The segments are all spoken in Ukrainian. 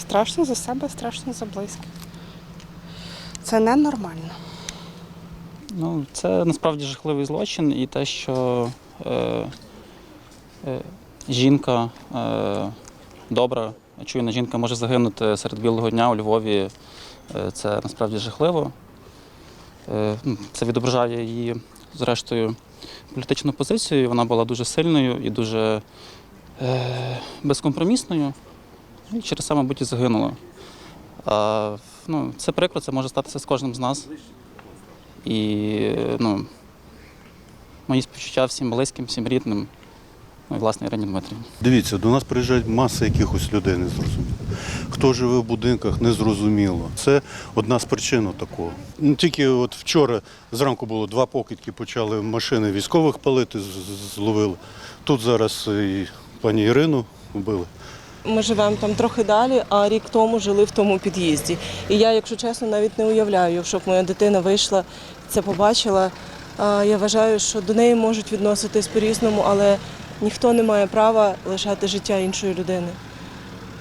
Страшно за себе, страшно за близьких. Це ненормально. Ну, це насправді жахливий злочин і те, що е, е, жінка, е, добра, чуйна жінка може загинути серед білого дня у Львові. Е, це насправді жахливо. Е, ну, це відображає її, зрештою, політичну позицію. Вона була дуже сильною і дуже е, безкомпромісною. І через це, мабуть, і загинула. А, ну, це прикро, це може статися з кожним з нас. І ну, мої співчуття всім близьким, всім рідним, ну і власне Ірині Дмитрівні. Дивіться, до нас приїжджають маса якихось людей незрозуміло. Хто живе в будинках, незрозуміло. Це одна з причин такого. Ну, тільки от вчора зранку було два покидьки, почали машини військових палити, зловили. Тут зараз і пані Ірину вбили. Ми живемо там трохи далі, а рік тому жили в тому під'їзді. І я, якщо чесно, навіть не уявляю, щоб моя дитина вийшла, це побачила. Я вважаю, що до неї можуть відноситись по-різному, але ніхто не має права лишати життя іншої людини.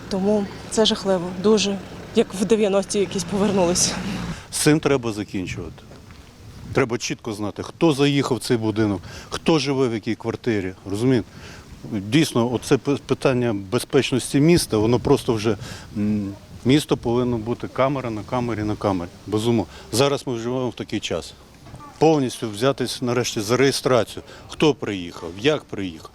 Тому це жахливо, дуже. Як в 90-ті якісь повернулися. З цим треба закінчувати. Треба чітко знати, хто заїхав в цей будинок, хто живе в якій квартирі. Розумієте? Дійсно, оце питання безпечності міста, воно просто вже місто повинно бути камера на камері на камері. Безумовно. Зараз ми живемо в такий час. Повністю взятись нарешті за реєстрацію. Хто приїхав, як приїхав.